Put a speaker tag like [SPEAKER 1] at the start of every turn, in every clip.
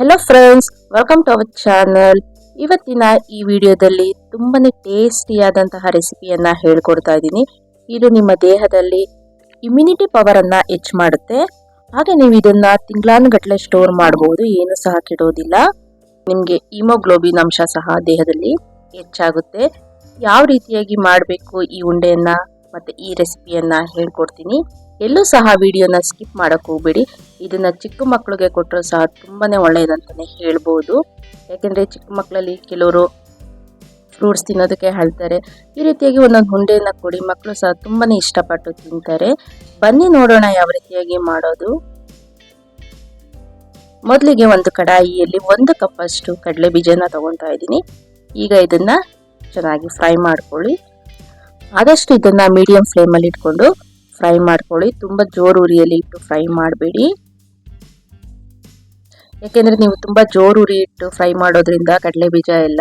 [SPEAKER 1] Hello friends welcome to our channel ಇವತ್ತಿನ ಈ ವಿಡಿಯೋದಲ್ಲಿ ತುಂಬಾ ಟೇಸ್ಟಿಯಾದಂತಹ ರೆಸಿಪಿಯನ್ನು ಹೇಳ್ಕೊಡ್ತಾ ಇದ್ದೀನಿ. ಇದು ನಿಮ್ಮ ದೇಹದಲ್ಲಿ ಇಮ್ಯುನಿಟಿ ಪವರನ್ನು ಹೆಚ್ಚು ಮಾಡುತ್ತೆ. ಹಾಗೆ ನೀವು ಇದನ್ನ ತಿಂಗಳಾನುಗಟ್ಟಲೆ ಸ್ಟೋರ್ ಮಾಡ್ಬೋದು, ಏನು ಸಹ ಕೆಡೋದಿಲ್ಲ. ನಿಮಗೆ ಹಿಮೋಗ್ಲೋಬಿನ್ ಅಂಶ ಸಹ ದೇಹದಲ್ಲಿ ಹೆಚ್ಚಾಗುತ್ತೆ. ಯಾವ ರೀತಿಯಾಗಿ ಮಾಡಬೇಕು ಈ ಉಂಡೆಯನ್ನು ಮತ್ತು ಈ ರೆಸಿಪಿಯನ್ನು ಹೇಳ್ಕೊಡ್ತೀನಿ. ಎಲ್ಲೂ ಸಹ ವಿಡಿಯೋನ ಸ್ಕಿಪ್ ಮಾಡೋಕ್ಕೆ ಹೋಗ್ಬೇಡಿ. ಇದನ್ನು ಚಿಕ್ಕ ಮಕ್ಕಳಿಗೆ ಕೊಟ್ಟರು ಸಹ ತುಂಬಾ ಒಳ್ಳೆಯದಂತಲೇ ಹೇಳ್ಬೋದು. ಯಾಕೆಂದರೆ ಚಿಕ್ಕ ಮಕ್ಕಳಲ್ಲಿ ಕೆಲವರು ಫ್ರೂಟ್ಸ್ ತಿನ್ನೋದಕ್ಕೆ ಹೇಳ್ತಾರೆ. ಈ ರೀತಿಯಾಗಿ ಒಂದೊಂದು ಹುಂಡೆಯನ್ನು ಕೊಡಿ ಮಕ್ಕಳು ಸಹ ತುಂಬಾ ಇಷ್ಟಪಟ್ಟು ತಿಂತಾರೆ. ಬನ್ನಿ ನೋಡೋಣ ಯಾವ ರೀತಿಯಾಗಿ ಮಾಡೋದು. ಮೊದಲಿಗೆ ಒಂದು ಕಡಾಯಿಯಲ್ಲಿ ಒಂದು ಕಪ್ಪಷ್ಟು ಕಡಲೆ ಬೀಜನ ತಗೊತಾ ಇದ್ದೀನಿ. ಈಗ ಇದನ್ನು ಚೆನ್ನಾಗಿ ಫ್ರೈ ಮಾಡ್ಕೊಳ್ಳಿ. ಆದಷ್ಟು ಇದನ್ನು ಮೀಡಿಯಂ ಫ್ಲೇಮಲ್ಲಿ ಇಟ್ಕೊಂಡು ಫ್ರೈ ಮಾಡ್ಕೊಳ್ಳಿ. ತುಂಬ ಜೋರು ಉರಿಯಲ್ಲಿ ಇಟ್ಟು ಫ್ರೈ ಮಾಡಬೇಡಿ. ಯಾಕೆಂದರೆ ನೀವು ತುಂಬ ಜೋರು ಉರಿ ಇಟ್ಟು ಫ್ರೈ ಮಾಡೋದ್ರಿಂದ ಕಡಲೆ ಬೀಜ ಎಲ್ಲ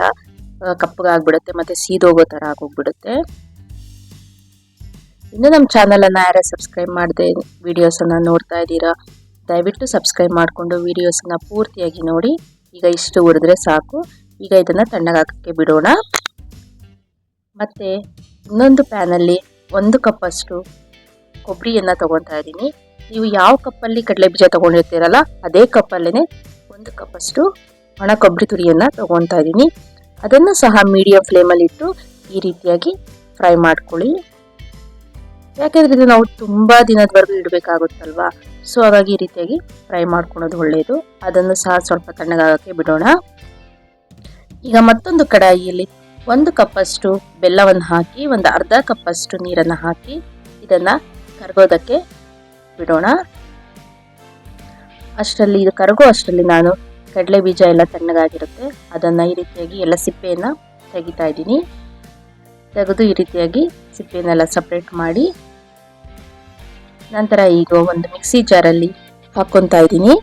[SPEAKER 1] ಕಪ್ಪಗಾಗ್ಬಿಡುತ್ತೆ ಮತ್ತು ಸೀದೋಗೋ ಥರ ಆಗೋಗ್ಬಿಡುತ್ತೆ. ಇನ್ನೂ ನಮ್ಮ ಚಾನಲನ್ನು ಯಾರೇ ಸಬ್ಸ್ಕ್ರೈಬ್ ಮಾಡಿದೆ ವೀಡಿಯೋಸನ್ನು ನೋಡ್ತಾ ಇದ್ದೀರಾ, ದಯವಿಟ್ಟು ಸಬ್ಸ್ಕ್ರೈಬ್ ಮಾಡಿಕೊಂಡು ವೀಡಿಯೋಸನ್ನು ಪೂರ್ತಿಯಾಗಿ ನೋಡಿ. ಈಗ ಇಷ್ಟು ಉರಿದ್ರೆ ಸಾಕು. ಈಗ ಇದನ್ನು ತಣ್ಣಗಾಕೋಕ್ಕೆ ಬಿಡೋಣ. ಮತ್ತು ಇನ್ನೊಂದು ಪ್ಯಾನಲ್ಲಿ ಒಂದು ಕಪ್ಪಷ್ಟು ಕೊಬ್ಬರಿಯನ್ನು ತಗೊಂತಾ ಇದ್ದೀನಿ. ನೀವು ಯಾವ ಕಪ್ಪಲ್ಲಿ ಕಡಲೆ ಬೀಜ ತಗೊಂಡಿರ್ತೀರಲ್ಲ, ಅದೇ ಕಪ್ಪಲ್ಲೇ ಒಂದು ಕಪ್ಪಷ್ಟು ಒಣ ಕೊಬ್ಬರಿ ತುರಿಯನ್ನು ತಗೊತಾ ಇದ್ದೀನಿ. ಅದನ್ನು ಸಹ ಮೀಡಿಯಂ ಫ್ಲೇಮಲ್ಲಿ ಇಟ್ಟು ಈ ರೀತಿಯಾಗಿ ಫ್ರೈ ಮಾಡ್ಕೊಳ್ಳಿ. ಯಾಕೆಂದ್ರೆ ಇದು ನಾವು ತುಂಬ ದಿನದವರೆಗೂ ಇಡಬೇಕಾಗುತ್ತಲ್ವಾ? ಸೊ ಹಾಗಾಗಿ ಈ ರೀತಿಯಾಗಿ ಫ್ರೈ ಮಾಡ್ಕೊಳ್ಳೋದು ಒಳ್ಳೆಯದು ಅದನ್ನು ಸಹ ಸ್ವಲ್ಪ ತಣ್ಣಗಾಗಕ್ಕೆ ಬಿಡೋಣ. ಈಗ ಮತ್ತೊಂದು ಕಡಾಯಿಯಲ್ಲಿ ಒಂದು ಕಪ್ಪಷ್ಟು ಬೆಲ್ಲವನ್ನು ಹಾಕಿ, ಒಂದು ಅರ್ಧ ಕಪ್ಪಷ್ಟು ನೀರನ್ನು ಹಾಕಿ, ಇದನ್ನು ಕರಗೋದಕ್ಕೆ ಬಿಡೋಣ. ಅಷ್ಟರಲ್ಲಿ ಇದು ಕರಗೋ ಅಷ್ಟರಲ್ಲಿ ನಾನು ಕಡಲೆ ಬೀಜ ಎಲ್ಲ ತಣ್ಣಗಾಗಿರುತ್ತೆ. ಅದನ್ನು ಈ ರೀತಿಯಾಗಿ ಎಲ್ಲ ಸಿಪ್ಪೆಯನ್ನು ತೆಗಿತಾ ಇದ್ದೀನಿ. ತೆಗೆದು ಈ ರೀತಿಯಾಗಿ ಸಿಪ್ಪೆಯನ್ನೆಲ್ಲ ಸಪ್ರೇಟ್ ಮಾಡಿ ನಂತರ ಈಗ ಒಂದು ಮಿಕ್ಸಿ ಜಾರಲ್ಲಿ ಹಾಕ್ಕೊತಾ ಇದ್ದೀನಿ.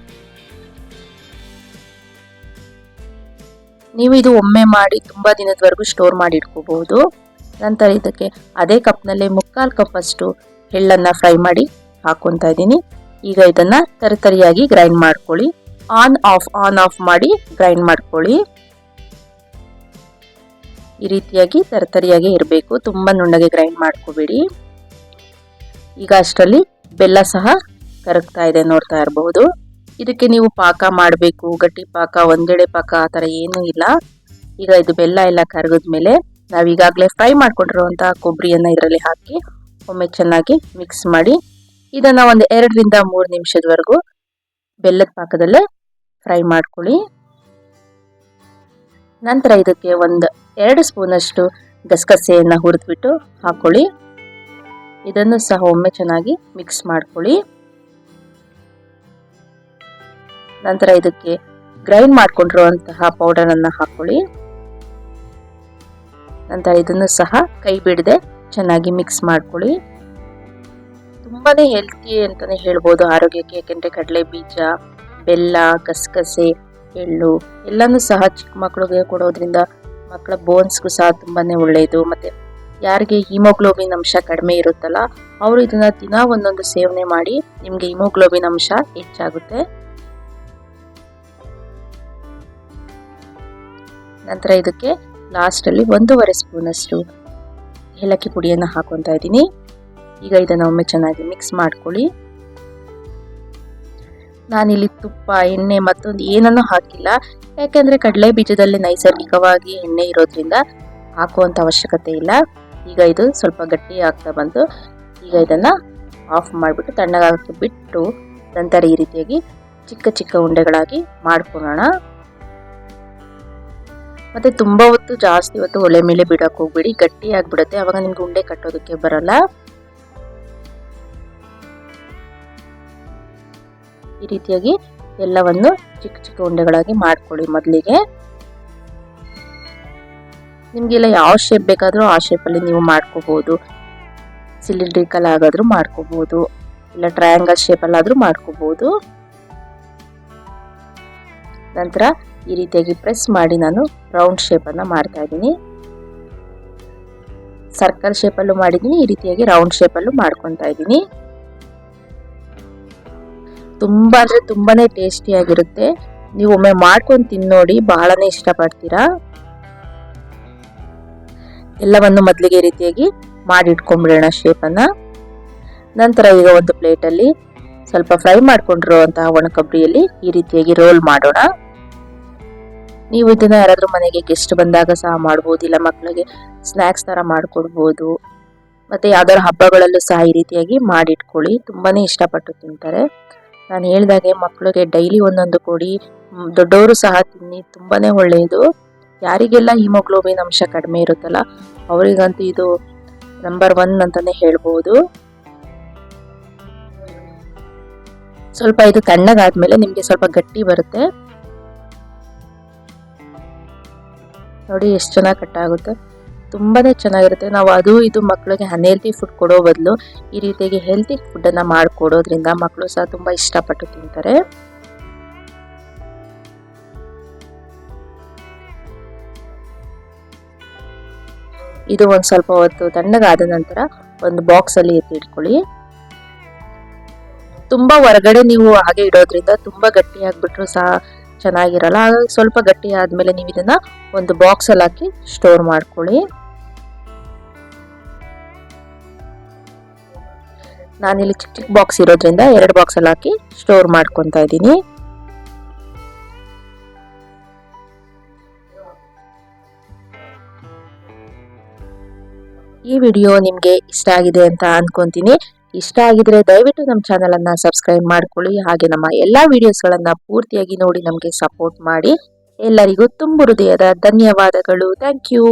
[SPEAKER 1] ನೀವು ಇದು ಒಮ್ಮೆ ಮಾಡಿ ತುಂಬ ದಿನದವರೆಗೂ ಸ್ಟೋರ್ ಮಾಡಿ ಇಟ್ಕೋಬಹುದು. ನಂತರ ಇದಕ್ಕೆ ಅದೇ ಕಪ್ನಲ್ಲೇ ಮುಕ್ಕಾಲು ಕಪ್ ಅಷ್ಟು ಎಳ್ಳನ್ನು ಫ್ರೈ ಮಾಡಿ ಹಾಕೊತಾ ಇದ್ದೀನಿ. ಈಗ ಇದನ್ನು ತರತರಿಯಾಗಿ ಗ್ರೈಂಡ್ ಮಾಡ್ಕೊಳ್ಳಿ. ಆನ್, ಆಫ್ ಆನ್, ಆಫ್ ಮಾಡಿ ಗ್ರೈಂಡ್ ಮಾಡ್ಕೊಳ್ಳಿ. ಈ ರೀತಿಯಾಗಿ ತರತರಿಯಾಗಿ ಇರಬೇಕು. ತುಂಬ ನುಣ್ಣಗೆ ಗ್ರೈಂಡ್ ಮಾಡ್ಕೋಬೇಡಿ. ಈಗ ಅಷ್ಟರಲ್ಲಿ ಬೆಲ್ಲ ಸಹ ಕರಗ್ತಾ ಇದೆ ನೋಡ್ತಾ ಇರಬಹುದು ಇದಕ್ಕೆ ನೀವು ಪಾಕ ಮಾಡಬೇಕು. ಗಟ್ಟಿ ಪಾಕ, ಒಂದೆಡೆ ಪಾಕ ಆ ಥರ ಏನೂ ಇಲ್ಲ. ಈಗ ಇದು ಬೆಲ್ಲ ಎಲ್ಲ ಕರಗಿದ್ಮೇಲೆ ನಾವು ಈಗಾಗಲೇ ಫ್ರೈ ಮಾಡ್ಕೊಂಡಿರುವಂತಹ ಕೊಬ್ಬರಿಯನ್ನು ಇದರಲ್ಲಿ ಹಾಕಿ, ಒಮ್ಮೆ ಚೆನ್ನಾಗಿ ಮಿಕ್ಸ್ ಮಾಡಿ, ಇದನ್ನು ಒಂದು ಎರಡರಿಂದ ಮೂರು ನಿಮಿಷದವರೆಗೂ ಬೆಲ್ಲದ ಪಾಕದಲ್ಲೇ ಫ್ರೈ ಮಾಡ್ಕೊಳ್ಳಿ. ನಂತರ ಇದಕ್ಕೆ ಒಂದು ಎರಡು ಸ್ಪೂನಷ್ಟು ಗಸಗಸೆಯನ್ನು ಹುರಿದ್ಬಿಟ್ಟು ಹಾಕೊಳ್ಳಿ. ಇದನ್ನು ಸಹ ಒಮ್ಮೆ ಚೆನ್ನಾಗಿ ಮಿಕ್ಸ್ ಮಾಡ್ಕೊಳ್ಳಿ. ನಂತರ ಇದಕ್ಕೆ ಗ್ರೈಂಡ್ ಮಾಡಿಕೊಂಡಿರುವಂತಹ ಪೌಡರನ್ನು ಹಾಕೊಳ್ಳಿ. ನಂತರ ಇದನ್ನು ಸಹ ಕೈ ಬಿಡದೆ ಚೆನ್ನಾಗಿ ಮಿಕ್ಸ್ ಮಾಡ್ಕೊಳ್ಳಿ. ತುಂಬಾ ಹೆಲ್ತಿ ಅಂತಲೇ ಹೇಳ್ಬೋದು ಆರೋಗ್ಯಕ್ಕೆ, ಯಾಕೆಂದರೆ ಕಡಲೆ ಬೀಜ ಬೆಲ್ಲ ಗಸಗಸೆ ಎಳ್ಳು ಎಲ್ಲನೂ ಸಹ ಚಿಕ್ಕ ಮಕ್ಕಳಿಗೆ ಕೊಡೋದ್ರಿಂದ ಮಕ್ಕಳ ಬೋನ್ಸ್ಗೂ ಸಹ ತುಂಬಾ ಒಳ್ಳೆಯದು ಮತ್ತು ಯಾರಿಗೆ ಹಿಮೋಗ್ಲೋಬಿನ್ ಅಂಶ ಕಡಿಮೆ ಇರುತ್ತಲ್ಲ, ಅವರು ಇದನ್ನು ದಿನ ಒಂದೊಂದು ಸೇವನೆ ಮಾಡಿ ನಿಮಗೆ ಹಿಮೋಗ್ಲೋಬಿನ್ ಅಂಶ ಹೆಚ್ಚಾಗುತ್ತೆ. ನಂತರ ಇದಕ್ಕೆ ಲಾಸ್ಟಲ್ಲಿ ಒಂದೂವರೆ ಸ್ಪೂನಷ್ಟು ಏಲಕ್ಕಿ ಪುಡಿಯನ್ನು ಹಾಕೊತಾ ಇದ್ದೀನಿ. ಈಗ ಇದನ್ನು ಒಮ್ಮೆ ಚೆನ್ನಾಗಿ ಮಿಕ್ಸ್ ಮಾಡ್ಕೊಳ್ಳಿ. ನಾನಿಲ್ಲಿ ತುಪ್ಪ, ಎಣ್ಣೆ ಮತ್ತೊಂದು ಏನನ್ನೂ ಹಾಕಿಲ್ಲ. ಯಾಕೆಂದರೆ ಕಡಲೆ ಬೀಜದಲ್ಲಿ ನೈಸರ್ಗಿಕವಾಗಿ ಎಣ್ಣೆ ಇರೋದ್ರಿಂದ ಹಾಕುವಂಥ ಅವಶ್ಯಕತೆ ಇಲ್ಲ. ಈಗ ಇದು ಸ್ವಲ್ಪ ಗಟ್ಟಿ ಆಗ್ತಾ ಬಂತು. ಈಗ ಇದನ್ನು ಆಫ್ ಮಾಡಿಬಿಟ್ಟು ತಣ್ಣಗಾಗಕ್ಕೆ ಬಿಟ್ಟು ನಂತರ ಈ ರೀತಿಯಾಗಿ ಚಿಕ್ಕ ಚಿಕ್ಕ ಉಂಡೆಗಳಾಗಿ ಮಾಡ್ಕೊಳ್ಳೋಣ. ಮತ್ತೆ ತುಂಬಾ ಹೊತ್ತು ಜಾಸ್ತಿ ಹೊತ್ತು ಒಲೆ ಮೇಲೆ ಬಿಡಕ್ ಹೋಗ್ಬೇಡಿ, ಗಟ್ಟಿ ಆಗ್ಬಿಡುತ್ತೆ. ಅವಾಗ ನಿಮ್ಗೆ ಉಂಡೆ ಕಟ್ಟೋದಕ್ಕೆ ಬರಲ್ಲ. ಈ ರೀತಿಯಾಗಿ ಎಲ್ಲವನ್ನು ಚಿಕ್ಕ ಚಿಕ್ಕ ಉಂಡೆಗಳಾಗಿ ಮಾಡ್ಕೊಳ್ಳಿ ಮೊದಲಿಗೆ. ನಿಮಗೆಲ್ಲ ಯಾವ ಶೇಪ್ ಬೇಕಾದರೂ ಆ ಶೇಪಲ್ಲಿ ನೀವು ಮಾಡ್ಕೋಬಹುದು ಸಿಲಿಂಡ್ರಿಕಲ್ ಆಗಾದ್ರೂ ಮಾಡ್ಕೋಬಹುದು ಇಲ್ಲ ಟ್ರಯಾಂಗಲ್ ಶೇಪಲ್ಲಾದರೂ ಮಾಡ್ಕೋಬಹುದು ನಂತರ ಈ ರೀತಿಯಾಗಿ ಪ್ರೆಸ್ ಮಾಡಿ ನಾನು ರೌಂಡ್ ಶೇಪನ್ನು ಮಾಡ್ತಾ ಇದ್ದೀನಿ. ಸರ್ಕಲ್ ಶೇಪಲ್ಲೂ ಮಾಡಿದ್ದೀನಿ, ಈ ರೀತಿಯಾಗಿ ರೌಂಡ್ ಶೇಪಲ್ಲೂ ಮಾಡ್ಕೊತಾ ಇದ್ದೀನಿ. ತುಂಬ ಅಂದರೆ ತುಂಬಾ ಟೇಸ್ಟಿಯಾಗಿರುತ್ತೆ ನೀವು ಒಮ್ಮೆ ಮಾಡ್ಕೊಂಡು ತಿನ್ನೋಡಿ ಬಹಳನೇ ಇಷ್ಟಪಡ್ತೀರಾ. ಎಲ್ಲವನ್ನು ಮೊದಲಿಗೆ ರೀತಿಯಾಗಿ ಮಾಡಿಟ್ಕೊಂಡ್ಬಿಡೋಣ ಶೇಪನ್ನು ನಂತರ ಈಗ ಒಂದು ಪ್ಲೇಟಲ್ಲಿ ಸ್ವಲ್ಪ ಫ್ರೈ ಮಾಡ್ಕೊಂಡಿರುವಂತಹ ಒಣಕೊಬ್ಬರಿಯಲ್ಲಿ ಈ ರೀತಿಯಾಗಿ ರೋಲ್ ಮಾಡೋಣ. ನೀವು ಇದನ್ನ ಯಾರಾದರೂ ಮನೆಗೆ ಗೆಸ್ಟ್ ಬಂದಾಗ ಸಹ ಮಾಡ್ಬೋದು, ಇಲ್ಲ ಮಕ್ಕಳಿಗೆ ಸ್ನ್ಯಾಕ್ಸ್ ತರ ಮಾಡಿಕೊಡ್ಬೋದು. ಮತ್ತೆ ಯಾವ್ದಾದ್ರು ಹಬ್ಬಗಳಲ್ಲೂ ಸಹ ಈ ರೀತಿಯಾಗಿ ಮಾಡಿಟ್ಕೊಳ್ಳಿ. ತುಂಬಾನೇ ಇಷ್ಟಪಟ್ಟು ತಿಂತಾರೆ. ನಾನು ಹೇಳಿದಾಗೆ ಮಕ್ಕಳಿಗೆ ಡೈಲಿ ಒಂದೊಂದು ಕೊಡಿ. ದೊಡ್ಡವರು ಸಹ ತಿನ್ನಿ, ತುಂಬಾನೇ ಒಳ್ಳೆಯದು. ಯಾರಿಗೆಲ್ಲ ಹಿಮೋಗ್ಲೋಬಿನ್ ಅಂಶ ಕಡಿಮೆ ಇರುತ್ತಲ್ಲ, ಅವರಿಗಂತೂ ಇದು ನಂಬರ್ ಒನ್ ಅಂತಾನೆ ಹೇಳ್ಬೋದು. ಸ್ವಲ್ಪ ಇದು ತಣ್ಣಗಾದ್ಮೇಲೆ ನಿಮಗೆ ಸ್ವಲ್ಪ ಗಟ್ಟಿ ಬರುತ್ತೆ. ನೋಡಿ, ಎಷ್ಟು ಚೆನ್ನಾಗಿ ಕಟ್ ಆಗುತ್ತೆ. ತುಂಬಾನೇ ಚೆನ್ನಾಗಿರುತ್ತೆ. ನಾವು ಅದು ಇದು ಮಕ್ಕಳಿಗೆ ಅನ್ಹೆಲ್ತಿ ಫುಡ್ ಕೊಡೋ ಬದಲು ಈ ರೀತಿಯಾಗಿ ಹೆಲ್ತಿ ಫುಡ್ಡನ್ನು ಮಾಡಿಕೊಡೋದ್ರಿಂದ ಮಕ್ಕಳು ಸಹ ತುಂಬ ಇಷ್ಟಪಟ್ಟು ತಿಂತಾರೆ. ಇದು ಒಂದು ಸ್ವಲ್ಪ ಹೊತ್ತು ತಣ್ಣಗಾದ ನಂತರ ಒಂದು ಬಾಕ್ಸ್ ಅಲ್ಲಿ ಎತ್ತಿ ಇಟ್ಕೊಳ್ಳಿ. ತುಂಬಾ ಹೊರಗಡೆ ನೀವು ಹಾಗೆ ಇಡೋದ್ರಿಂದ ತುಂಬಾ ಗಟ್ಟಿ ಆಗ್ಬಿಟ್ರು ಸಹ ಚೆನ್ನಾಗಿರಲ್ಲ. ಹಾಗಾಗಿ ಸ್ವಲ್ಪ ಗಟ್ಟಿ ಆದಮೇಲೆ ನೀವು ಇದನ್ನು ಒಂದು ಬಾಕ್ಸಲ್ಲಿ ಹಾಕಿ ಸ್ಟೋರ್ ಮಾಡ್ಕೊಳ್ಳಿ. ನಾನಿಲ್ಲಿ ಚಿಕ್ಕ ಚಿಕ್ಕ ಬಾಕ್ಸ್ ಇರೋದ್ರಿಂದ ಎರಡು ಬಾಕ್ಸಲ್ಲಿ ಹಾಕಿ ಸ್ಟೋರ್ ಮಾಡ್ಕೊತಾ ಇದ್ದೀನಿ. ಈ ವಿಡಿಯೋ ನಿಮಗೆ ಇಷ್ಟ ಆಗಿದೆ ಅಂತ ಅನ್ಕೊಂತೀನಿ. ಇಷ್ಟ ಆಗಿದ್ರೆ ದಯವಿಟ್ಟು ನಮ್ಮ ಚಾನಲ್ ಅನ್ನ ಸಬ್ಸ್ಕ್ರೈಬ್ ಮಾಡ್ಕೊಳ್ಳಿ. ಹಾಗೆ ನಮ್ಮ ಎಲ್ಲಾ ವಿಡಿಯೋಸ್ಗಳನ್ನ ಪೂರ್ತಿಯಾಗಿ ನೋಡಿ ನಮಗೆ ಸಪೋರ್ಟ್ ಮಾಡಿ. ಎಲ್ಲರಿಗೂ ತುಂಬು ಹೃದಯದ ಧನ್ಯವಾದಗಳು. Thank you